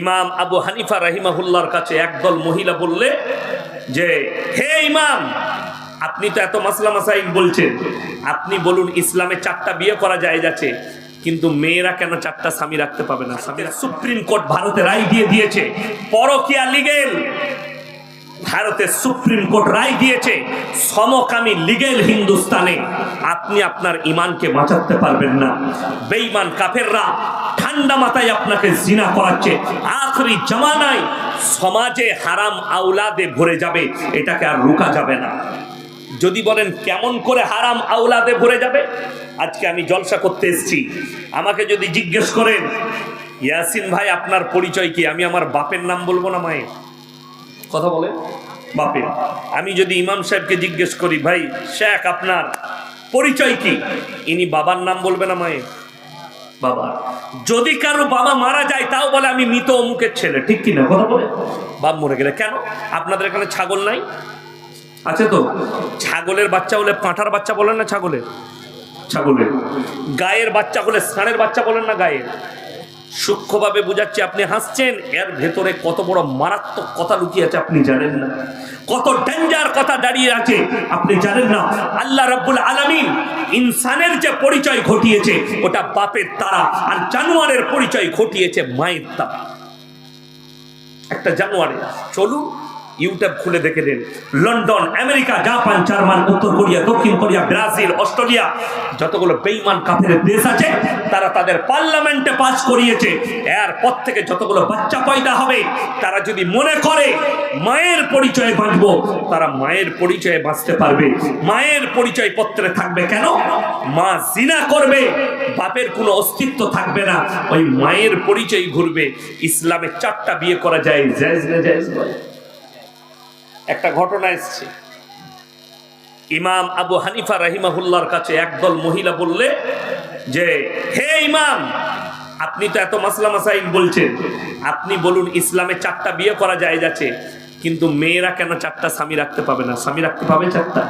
ইমাম আবু হানিফা রাহিমাহুল্লার কাছে একদল মহিলা বললে যে, হে ইমাম, আপনি তো এত মাসলা মাসাইল বলছেন। আপনি বলুন ইসলামে চারটা বিয়ে করা যায় যাচ্ছে, কিন্তু মেয়েরা কেন চারটা স্বামী রাখতে পাবে না? সুপ্রিম কোর্ট ভারতে রায় দিয়ে দিয়েছে, পরকিয়া লিগেল ভারতের সুপ্রিম কোর্ট রায় দিয়েছে, সমকামী লিগেল হিন্দুস্তানে আপনি আপনার ইমানকে বাঁচাতে পারবেন না। বেঈমান কাফেররা ঠান্ডা মাথায় আপনাকে জিনা করাচ্ছে। আখরি জামানায় সমাজে হারাম আওলাদে ভরে যাবে, এটাকে আর রোকা যাবে না। যদি বলেন কেমন করে হারাম আওলাদে ভরে যাবে? আজকে আমি জলসা করতে এসেছি। আমাকে যদি জিজ্ঞেস করেন, ইয়াসিন ভাই, আপনার পরিচয় কি? আমি আমার বাপের নাম বলব না, মায়ের। কথা বলে বাপের আমি যদি ইমাম সাহেবকে জিজ্ঞেস করি, ভাই, শেখ, আপনার পরিচয় কি? ইনি বাবার নাম বলবে না মায়ের? বাবা। যদি কারও বাবা মারা যায়, তাও বলে আমি মৃত অমুকের ছেলে। ঠিক কি না? কথা বলে? বাপ মরে গেলে। কেন? আপনাদের এখানে ছাগল নাই? আছে তো। ছাগলের বাচ্চা হলে পাঁঠার বাচ্চা বলেন না ছাগলের? ছাগলের। গায়ের বাচ্চা হলে ষাঁড়ের বাচ্চা বলেন না গায়ের? সূক্ষ্মভাবে বুঝাচ্ছি, আপনি হাসছেন, এর ভেতরে কত বড় মারাত্মক কথা লুকিয়ে আছে আপনি জানেন না। কত ডেঞ্জার কথা দাঁড়িয়ে আছে, আপনি জানেন না। আল্লাহ রাব্বুল আলামিন ইনসানের যে পরিচয় ঘটিয়েছে, ওটা বাপের তারা আর জানোয়ারের পরিচয় ঘটিয়েছে মায়ের তারা। একটা জানুয়ারি চলুন ইউটিউব খুলে দেখে দিন। লন্ডন, আমেরিকা, জাপান, জার্মান, উত্তর কোরিয়া, দক্ষিণ কোরিয়া, ব্রাজিল, অস্ট্রেলিয়া, যতগুলো বেইমান কাফের দেশ আছে, তারা তাদের পার্লামেন্টে পাস করিয়েছে। এরপর থেকে যতগুলো বাচ্চা পয়দা হবে, তারা যদি মনে করে মায়ের পরিচয়ে বাঁচবো, তারা মায়ের পরিচয়ে বাঁচতে পারবে। মায়ের পরিচয় পত্রে থাকবে কেন? মা জিনা করবে, বাপের কোনো অস্তিত্ব থাকবে না। ওই মায়ের পরিচয় ঘুরবে। ইসলামে চারটা বিয়ে করা যায়, জায়েজ না জায়েজ নয়? একটা ঘটনা এসছে। ইমাম আবু হানিফা রাহিমাহুল্লার কাছে একদল মহিলা বললে যে, হে ইমাম, আপনি তো এত মাসলা মাসাইল বলছেন। আপনি বলুন ইসলামে চারটা বিয়ে করা যায় যাচ্ছে কিন্তু মেয়েরা কেন চারটা স্বামী রাখতে পাবে না? স্বামী রাখতে পাবে চারটা?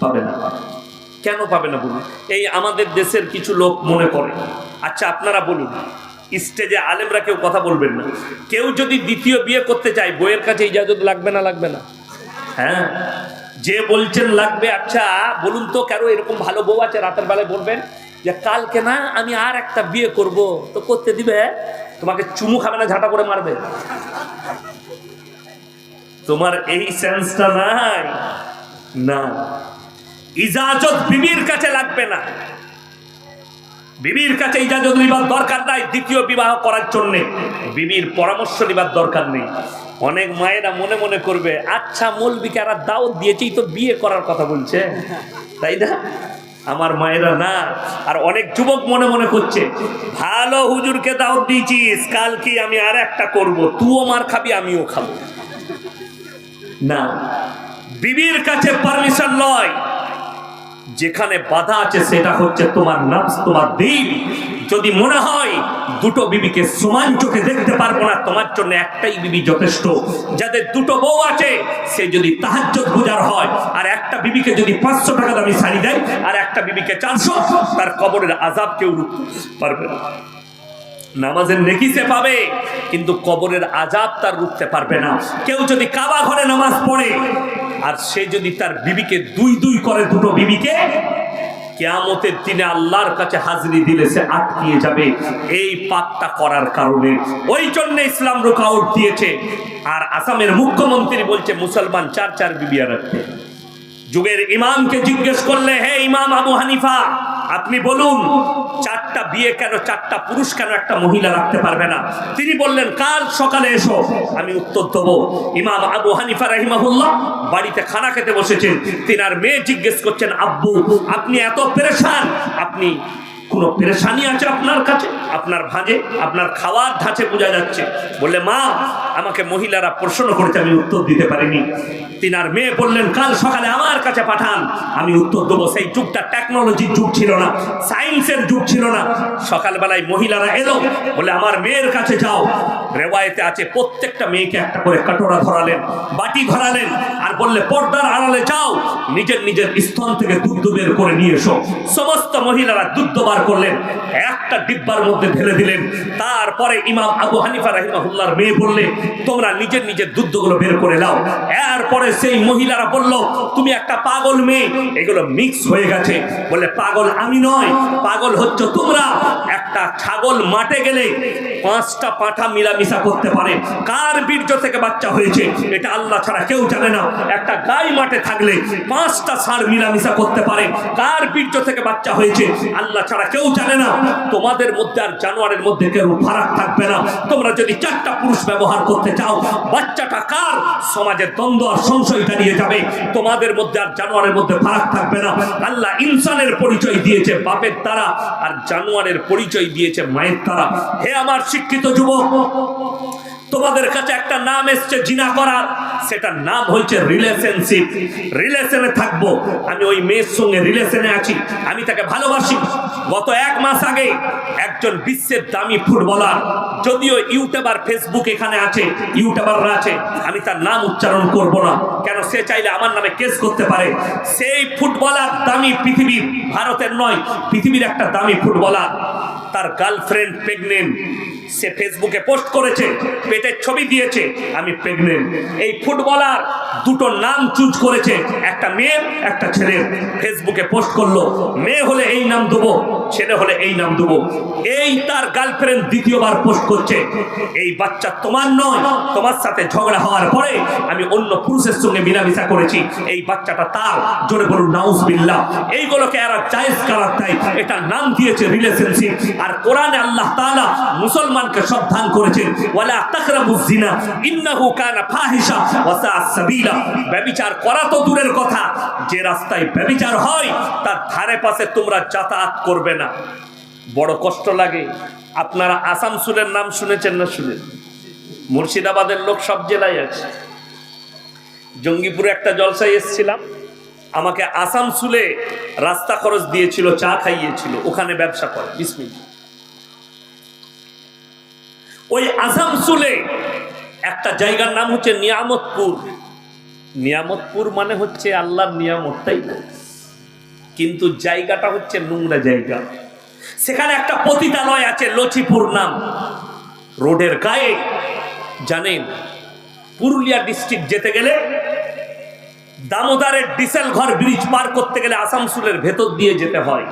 পাবে না। কেন পাবে না বলুন? এই আমাদের দেশের কিছু লোক মনে করে। আচ্ছা আপনারা বলুন, স্টেজে আলেমরা কেউ কথা বলবেন না। কেউ যদি দ্বিতীয় বিয়ে করতে চায়, বইয়ের কাছে ইজাজত লাগবে না লাগবে না? হ্যাঁ? যে বলছেন লাগবে আচ্ছা বলুন তো কেন এরকম ভালো বউ আছে? রাতের বেলায় বলবেন যে, কালকে না আমি আর একটা বিয়ে করব। তো করতে দিবে? তোমাকে চুমু খাবে না, ঝাঁটা করে মারবে। তোমার এই সেন্সটা নাই। না। ইজাজত বিবির কাছে লাগবে না। বিবির কাছে ইজাজত নিবার দরকার নাই, দ্বিতীয় বিবাহ করার জন্যে। বিবির পরামর্শ নিবার দরকার নেই। অনেক মায়েরা মনে মনে করবে আচ্ছা মৌলবিকে আর দাওয়াত দিয়েছেই তো বিয়ে করার কথা বলছে। তাই না? আমার মায়েরা না। আর অনেক যুবক মনে মনে করছে, ভালো হুজুরকে দাওয়াত দিয়েছিস কালকে আমি আর একটা করব? তুইও মার খাবি, আমিও খাব। না। বিবির কাছে পারমিশন নয় যেখানে বাধা আছে, সেটা হচ্ছে তোমার নফস, তোমার দিন। যদি মনে হয় দুটো বিবিকে সমান চোখে দেখতে পারব না, তোমার জন্য একটাই বিবি যথেষ্ট। যাদের দুটো বউ আছে, সে যদি তাহাজ্জত গুজার হয়, আর একটা বিবিকে যদি পাঁচশো টাকা দামি শাড়ি দেয়, আর একটা বিবিকে চারশো, তার কবরের আজাব কেউ রুখতে পারবে না। নামাজের নেকি সে পাবে, কিন্তু কবরের আজাব তার রুখতে পারবে না। কেউ যদি কাবা ঘরে নামাজ পড়ে, আর সে যদি তার বিবিকে দুই দুই করে দুটো বিবিকে কেয়ামতের দিনে আল্লাহর কাছে হাজিরি দিলে সে আটকিয়ে যাবে। এই পাপটা করার কারণে। ওই জন্য ইসলাম রুকাউট দিয়েছে। আর আসামের মুখ্যমন্ত্রী বলছে, মুসলমান চার চার বিবিয়া রাখতে যুগের ইমামকে জিজ্ঞেস করলে, হে ইমাম আবু হানিফা, আপনি বলুন, চারটা বিয়ে কেন, চারটা পুরুষ কেন একটা মহিলা রাখতে পারবে না? তিনি বললেন, কাল সকালে এসো, আমি উত্তর দেবো। ইমাম আবু হানিফা রাহিমাহুল্লাহ বাড়িতে খানা খেতে বসেছেন। তিনার মেয়ে জিজ্ঞেস করছেন, আব্বু, আপনি এত পেরেশান, আপনি কোনো পেরেশানি আছে আপনার কাছে? আপনার ভাঁজে আপনার খাওয়ার ধাঁচে বোঝা যাচ্ছে। বললে, মা, আমাকে মহিলারা প্রশ্ন করেছে, আমি উত্তর দিতে পারিনি। তিনার মেয়ে বললেন, কাল সকালে আমার কাছে পাঠান। আমি উত্তর দেবো, সেই যুগটা টেকনোলজির যুগ ছিল না সায়েন্সের যুগ ছিল না। সকালবেলায় মহিলারা এলো বলে আমার মেয়ের কাছে যাও। রেওয়ায়েতে আছে, প্রত্যেকটা মেয়েকে একটা করে কাটোরা ধরালেন, বাটি ধরালেন, আর বললে, পর্দার আড়ালে যাও, নিজের নিজের স্তন থেকে দুধ বের করে নিয়ে এসো। সমস্ত মহিলারা দুধ বার করলেন, একটা ডিব্বার মধ্যে ঢেলে দিলেন। তারপরে ইমাম আবু হানিফা রাহিমাহুল্লাহর মেয়ে বললে, তোমরা নিজের নিজের দুধগুলো বের করে নাও। এরপরে সেই মহিলারা বলল, তুমি একটা পাগল মেয়ে, এগুলো মিক্স হয়ে গেছে। বলে পাগল আমি নয়, পাগল হচ্ছে তোমরা। একটা ছাগল মাঠে গেলে পাঁচটা পাঠা মিলামিশা করতে পারে। কার বীর্য থেকে বাচ্চা হয়েছে, এটা আল্লাহ ছাড়া কেউ জানে না। একটা গাই মাঠে থাকলে পাঁচটা ষাঁড় মিলামিশা করতে পারে। কার বীর্য থেকে বাচ্চা হয়েছে, আল্লাহ ছাড়া কেউ জানে না। তোমাদের মধ্যে আর জানোয়ারের মধ্যে কেউ ফারাক থাকবে না। তোমরা যদি চারটা পুরুষ ব্যবহার করতে চাও, বাচ্চাটা কার? সমাজের দ্বন্দ্ব আর সংশয় দাঁড়িয়ে যাবে। তোমাদের মধ্যে আর জানোয়ারের মধ্যে ফারাক থাকবে না। আল্লাহ ইনসানের পরিচয় দিয়েছে বাপের দ্বারা, আর জানোয়ারের পরিচয় দিয়েছে মায়ের দ্বারা। হে আমার শিক্ষিত যুবক তোমাদের কাছে একটা নাম এসছে জিনা করার। সেটার নাম হচ্ছে রিলেশনশিপ রিলেশনে থাকব। আমি ওই মেয়ের সঙ্গে রিলেশনে আছি। আমি তাকে ভালোবাসি। গত এক মাস আগে একজন বিশ্বের দামি ফুটবলার, যদিও ইউটিউবার ফেসবুক এখানে আছে, ইউটিউবাররা আছে, আমি তার নাম উচ্চারণ করব না। কেন? সে চাইলে আমার নামে কেস করতে পারে। সেই ফুটবলার দামি পৃথিবীর ভারতের নয়, পৃথিবীর একটা দামি ফুটবলার, তার গার্লফ্রেন্ড প্রেগনেন্ট সে ফেসবুকে পোস্ট করেছে, পেটের ছবি দিয়েছে, আমি প্রেগনেন্ট এই ফুটবলার দুটো নাম চুজ করেছে, একটা মেয়ের, একটা ছেলের। ফেসবুকে পোস্ট করল, মেয়ে হলে এই নাম দেবো, ছেলে হলে এই নাম দেবো। এই তার গার্লফ্রেন্ড দ্বিতীয়বার পোস্ট করছে, এই বাচ্চা তোমার নয়, তোমার সাথে ঝগড়া হওয়ার পরে আমি অন্য পুরুষের সঙ্গে মিলামিশা করেছি। এই বাচ্চাটা তার, জোরে বলুন নাউজ বিল্লাহ এইগুলোকে এরা জায়েজ করার দেয়, এটা নাম দিয়েছে রিলেশনশিপ আর কোরআনে আল্লাহ তাআলা মুসলমানকে সাবধান করেছেন। ওয়ালা তাকরাবুজ জিনা ইন্নাহু কানা ফাহিশা ওয়া সাআ সাবিলা। ব্যভিচার করা তো দূরের কথা। যে রাস্তায় ব্যভিচার হয়, তার ধারে পাশে তোমরা যাতায়াত করবে না। বড় কষ্ট লাগে। আপনারা আসানসোলের নাম শুনেছেন না শুনেন? মুর্শিদাবাদের লোক সব জেলায় আছে। জঙ্গিপুরে একটা জলসায় এসেছিলাম। আমাকে আসানসোলে রাস্তা খরচ দিয়েছিল, চা খাইয়েছিল। ওখানে ব্যবসা করে। বিসমিল ওই আসানসোলে একটা জায়গার নাম হচ্ছে নিয়ামতপুর। নিয়ামতপুর মানে হচ্ছে আল্লাহর নিয়ামত তাই কিন্তু জায়গাটা হচ্ছে নোংরা জায়গা। সেখানে একটা পতিতালয় আছে, লচিপুর নাম। রোডের গায়ে, জানেন, পুরুলিয়া ডিস্ট্রিক্ট যেতে গেলে দামোদরের ডিসেল ঘর ব্রিজ পার করতে গেলে আসানসোলের ভেতর দিয়ে যেতে হয়।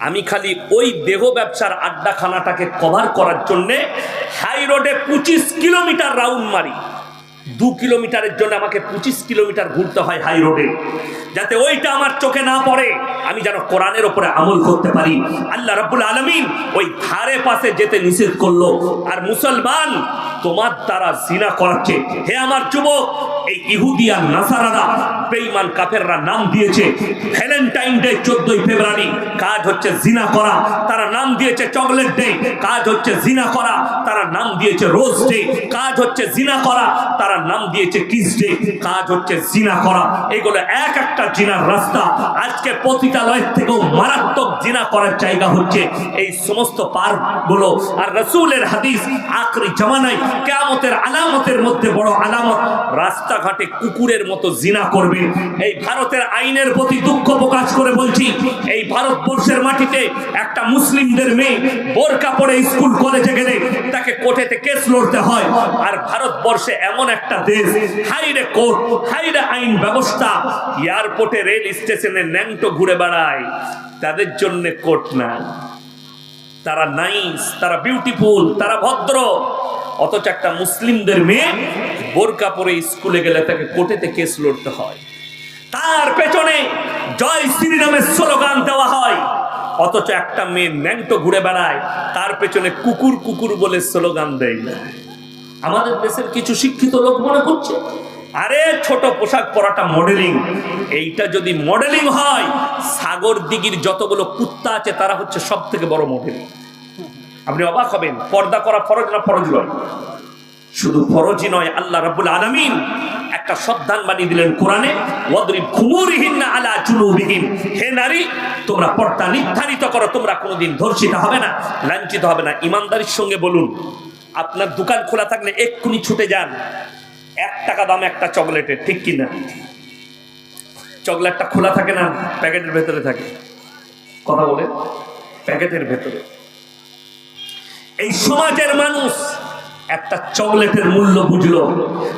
আমি খালি ওই দেহ ব্যবসার আড্ডাখানাটাকে কভার করার জন্যে হাই রোডে পঁচিশ কিলোমিটার রাউন্ড মারি। দু কিলোমিটারের জন্য আমাকে পঁচিশ কিলোমিটার ঘুরতে হয় হাই রোডে যাতে ওইটা আমার চোখে না পড়ে। আমি যেন কোরআনের ওপরে আমল করতে পারি। আল্লাহ রাব্বুল আলমিন ওই ধারে পাশে যেতে নিষেধ করল। আর মুসলমান, তোমার দ্বারা জিনা করাচ্ছে। হে আমার যুবক এই নাসারারা, বেঈমান কাফেররা নাম দিয়েছে ভ্যালেন্টাইন ডে চোদ্দই ফেব্রুয়ারি। কাজ হচ্ছে জিনা করা, তারা নাম দিয়েছে চকলেট ডে। কাজ হচ্ছে জিনা করা, তারা নাম দিয়েছে রোজ ডে। কাজ হচ্ছে জিনা করা, তারা নাম দিয়েছে কিস ডে। কাজ হচ্ছে জিনা করা, এগুলো এক একটা জিনার রাস্তা। আজকে পতিতালয়ের থেকেও মারাত্মক জিনা করার জায়গা হচ্ছে এই সমস্ত পার্কগুলো আর রসুলের হাদিস আখরি জমানায় কেয়ামতের আলামতের মধ্যে বড় আলামত রাস্তাঘাটে কুকুরের মতো জিনা করবে। এই ভারতের আইনের প্রতি দুঃখ প্রকাশ করে বলছি, এই ভারতবর্ষের মাটিতে একটা মুসলিমদের মেয়ে বোরকা পরে স্কুল, কলেজে গেলে তাকে কোর্টেতে কেস লড়তে হয়। আর ভারতবর্ষে এমন একটা দেশ, হাইরে কোর্ট, হাইরে আইন ব্যবস্থা, এয়ারপোর্টে রেল স্টেশনে ন্যাংটো ঘুরে বেড়ায়। তাদের জন্য কোর্ট না। তারা নাইস, তারা বিউটিফুল তারা ভদ্র। অথচ একটা মুসলিমদের মেয়ে বোরকা পরে স্কুলে গেলে তাকে কোর্টেতে কেস লড়তে হয়। তার পেছনে জয় শ্রীরামের স্লোগান দেওয়া হয়। অথচ একটা মেয়ে ন্যাংটো ঘুরে বেড়ায়, তার পেছনে কুকুর কুকুর বলে স্লোগান দেয়। না আমাদের দেশের কিছু শিক্ষিত লোক মনে করছে, আরে ছোট পোশাক পরাটা মডেলিং এইটা যদি মডেলিং হয়, সাগর দিঘির যতগুলো কুত্তা আছে, তারা হচ্ছে সব থেকে বড় মডেলিং আপনি অবাক হবেন, পর্দা করা ফরজ না ফরজ নয়? শুধু ফরজই নয়, আল্লাহ রাব্বুল আলামিন একটা সদ্ধান বানিয়ে দিলেন কোরআনে জুনুবিহিন হে নারী, তোমরা পর্দা নির্ধারিত করো, তোমরা কোনোদিন ধর্ষিত হবে না, লাঞ্ছিত হবে না। ইমানদারির সঙ্গে বলুন, আপনার দোকান খোলা থাকলে এক্ষুনি ছুটে যান। এক টাকা দাম একটা চকলেটের, ঠিক কিনা? চকলেটটা খোলা থাকে না, প্যাকেটের ভেতরে থাকে। কথা বলে প্যাকেটের ভেতরে। এই সমাজের মানুষ একটা চকলেটের মূল্য বুঝলো।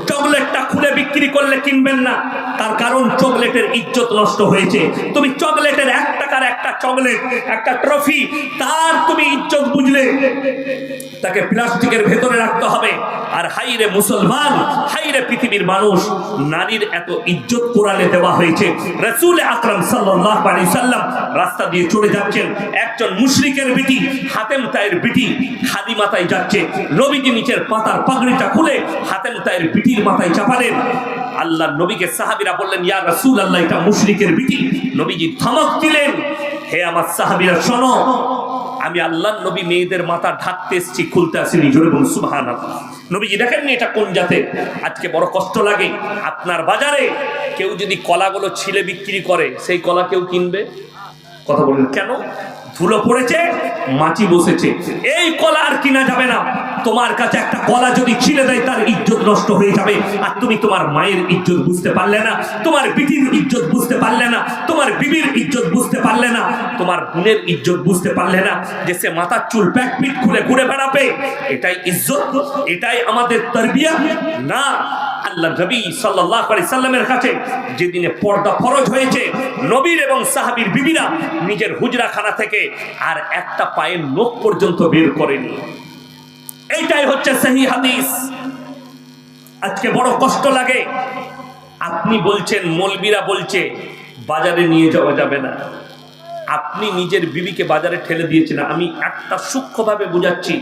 চকলেটটা খুলে বিক্রি করলে কিনবেন না। তার কারণ চকলেটের ইজ্জত নষ্ট হয়েছে। তুমি চকলেটের এক টাকার একটা চকলেট, একটা ট্রফি, তার তুমি ইজ্জত বুঝলে। তাকে প্লাস্টিকের ভেতরে রাখতে হবে। আর হাইরে মুসলমান, হাইরে পৃথিবীর মানুষ, নারীর এত ইজ্জত কোরআনে দেওয়া হয়েছে। রসুল আকরাম সাল্লাল্লাহু আলাইহি সাল্লাম রাস্তা দিয়ে চলে যাচ্ছেন। একজন মুশরিকের বিটি, হাতেম তায়ের বিটি খাদি মাথায় যাচ্ছে। নবীজি নিচের পাতার পাগড়িটা খুলে হাতের তায়ের বিটির মাথায় চাপালেন আল্লাহ নবীকে সাহাবীরা বললেন, ইয়া রাসূল আল্লাহ এটা মুশরিকের বিটি নবীজি ধমক দিলেন, হে আমার সাহাবীরা, শোনো, আমি আল্লাহ নবী মেয়েদের মাথা ঢাকতে এসছি, খুলতে আসিনি, জোরে বলুন সুবহান নবীজি দেখেননি এটা কোন জাতে? আজকে বড় কষ্ট লাগে। আপনার বাজারে কেউ যদি কলাগুলো ছিলে বিক্রি করে, সেই কলা কেউ কিনবে? কথা বলেন। কেন? ধুলো পড়েছে মাছি বসেছে। এই কলা আর কিনা যাবে না। তোমার কাছে একটা কলা যদি ছিলে দেয়, তার ইজ্জত নষ্ট হয়ে যাবে। আর তুমি তোমার মায়ের ইজ্জত বুঝতে পারলে না, তোমার বিটির ইজ্জত বুঝতে পারলে না, তোমার বিবির ইজ্জত বুঝতে পারলে না, তোমার বোনের ইজ্জত বুঝতে পারলে না যে সে মাথার চুল প্যাক পিট খুলে ঘুরে বেড়াবে। এটাই ইজ্জত, এটাই আমাদের তরবিয়া না আল্লাহ নবী আলাইহি সাল্লামের কাছে যেদিনে পর্দা ফরজ হয়েছে, নবীর এবং সাহাবীর বিবিরা নিজের হুজরাখানা থেকে আর একটা পায়ের নখ পর্যন্ত বের করেনি। এইটাই হচ্ছে সহি হাদিস। আজকে বড় কষ্ট লাগে। আপনি বলছেন, মলবিরা বলছে, বাজারে নিয়ে যাওয়া যাবে না। আপনি নিজের বিবিকে বাজারে ঠেলে দিয়েছেন। আমি একটা সূক্ষ্মভাবে বুঝাচ্ছি,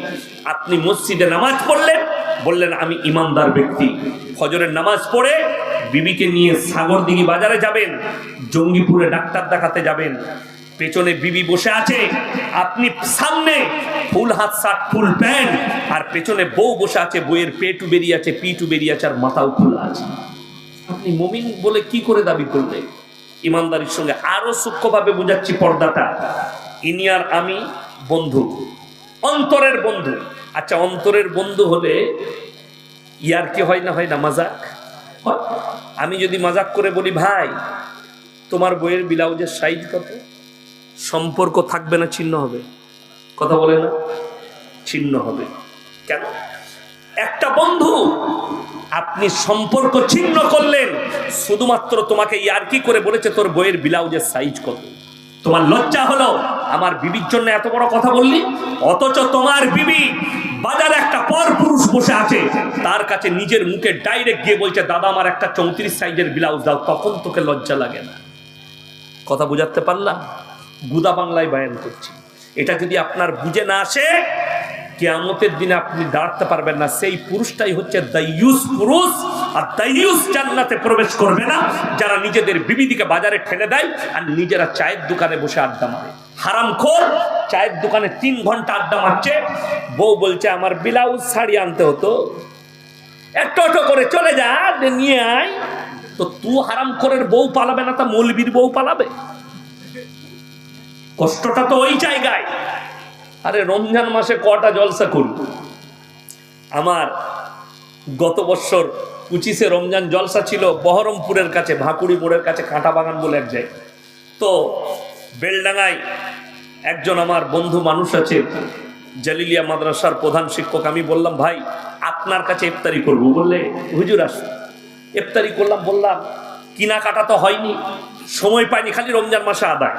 আপনি মসজিদে নামাজ পড়লেন বললেন, আমি ইমানদার ব্যক্তি। ফজরের নামাজ পড়ে বিবিকে নিয়ে সাগরদিঘি বাজারে যাবেন, জঙ্গিপুরে ডাক্তার দেখাতে যাবেন। পেছনে বিবি বসে আছে, আপনি সামনে ফুল হাত, শার্ট, ফুল প্যান্ট, আর পেছনে বউ বসে আছে বইয়ের পেটু বেরিয়ে আছে, পিটু বেরিয়ে আছে, আর মাথাও খোলা আছে। আপনি মমিন বলে কি করে দাবি করলেন? ইমানদারির সঙ্গে আরও সূক্ষ্মভাবে বোঝাচ্ছি পর্দাটা। ইনি আর আমি বন্ধু, অন্তরের বন্ধু। আচ্ছা অন্তরের বন্ধু হলে ইয়ার কি হয় না হয় না, মাজাক? আমি যদি মাজাক করে বলি, ভাই, তোমার বইয়ের ব্লাউজের সাইজ কত? সম্পর্ক থাকবে না, ছিন্ন হবে। কথা বলে না, ছিন্ন হবে। কেন? একটা বন্ধু আপনি সম্পর্ক ছিন্ন করলেন, শুধুমাত্র তোমাকে ইয়ার্কি করে বলেছে, তোর বইয়ের ব্লাউজের সাইজ কত? তোমার লজ্জা হলো, আমার বিবির জন্য এত বড় কথা বললি? অথচ তোমার বিবি বাজারে একটা পর পুরুষ বসে আছে। তার কাছে নিজের মুখে ডাইরেক্ট গিয়ে বলছে, দাদা, আমার একটা চৌত্রিশ সাইজের ব্লাউজ দাও তখন তোকে লজ্জা লাগে না? কথা বুঝাতে পারলাম? গুদা বাংলায় বায়ান করছি। এটা যদি আপনার বুঝে না আসে কেয়ামতের দিনে আপনি দাঁড়াতে পারবেন না। সেই পুরুষটাই হচ্ছে দাইয়ুস পুরুষ, আর দাইয়ুস জান্নাতে প্রবেশ করবে না। যারা নিজেদের বিবিদিকে বাজারে ঠেলে দেয়, আর নিজেরা চায়ের দোকানে বসে আড্ডা মারে। হারাম খোর, চায়ের দোকানে তিন ঘণ্টা আড্ডা মারছে। বউ বলছে, আমার ব্লাউজ শাড়ি আনতে হতো। একটু অটো করে চলে যা নিয়ে আয়। তো তু হারাম করের বউ পালাবে না, তা মৌলবীর বউ পালাবে। কষ্টটা তো ওই জায়গায়। আরে রমজান মাসে কটা জলসা করি আমার গত বছর পঁচিশে রমজান জলসা ছিল বহরমপুরের কাছে ভাকুড়ি মোড়ের কাছে কাঁটা বাগান বলে এক জায়গায়। তো বেলডাঙ্গায় একজন আমার বন্ধু মানুষ আছে, জালিলিয়া মাদ্রাসার প্রধান শিক্ষক। আমি বললাম, ভাই, আপনার কাছে ইফতারি করব। বললে, হুজুর আস ইফতারি করলাম, বললাম, কিনাকাটা তো হয়নি, সময় পাইনি, খালি রমজান মাসে আদায়।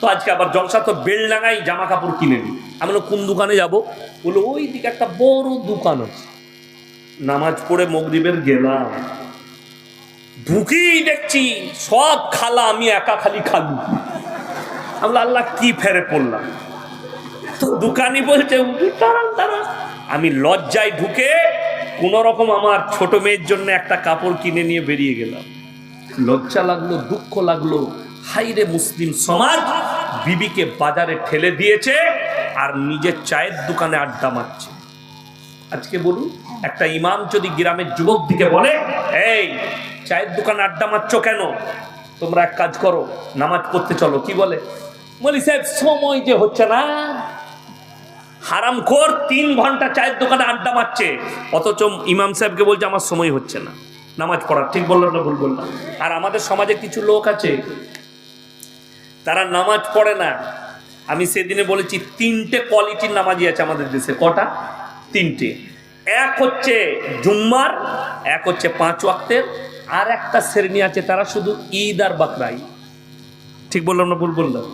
তো আজকে আবার জলসা, তো বেলডাঙ্গাই জামা কাপড় কিনে নি আমি কোন দোকানে যাব? বলল ওই দিকে একটা বড় দোকান আছে। নামাজ পড়ে মগরিবের গেলাম। ঢুকেই দেখছি সব খালা আমি একা খালি খালু। আমি বললাম, আল্লাহ কি ফেরে পড়লাম? তো দোকানি বলছে "উঠি, দাঁড়ান দাঁড়ান। আমি লজ্জায় ঢুকে কোন রকম আমার ছোট মেয়ের জন্য একটা কাপড় কিনে নিয়ে বেরিয়ে গেলাম। লজ্জা লাগল দুঃখ লাগল। হাইরে মুসলিম সমাজ বিবিকে বাজারে ঠেলে দিয়েছে। আর নিজের চায়ের দোকানে আড্ডা মারছে। আজকে বলুন, একটা ইমাম যদি গ্রামের যুবক দিকে বলে, এই, চায়ের দোকানে আড্ডা মারছো কেন? তোমরা এক কাজ করো, নামাজ পড়তে চলো। কি বলে? বলি, সাহেব, সময় যে হচ্ছে না। হারাম খোর তিন ঘণ্টা চায়ের দোকানে আড্ডা মারছে। অথচ ইমাম সাহেবকে বলছে, আমার সময় হচ্ছে না। নামাজ পড়ার। ঠিক বললাম না ভুল বললাম। আর আমাদের সমাজে কিছু লোক আছে, তারা নামাজ পড়ে না। আমি সেদিনে বলেছি তিনটে কোয়ালিটির নামাজি আছে আমাদের দেশে। কটা? তিনটে। এক হচ্ছে জুম্মার, এক হচ্ছে পাঁচ ওয়াক্তের, আর একটা শ্রেণি আছে তারা শুধু ঈদ আর বাকরাই ঠিক বললাম না ভুল বললাম?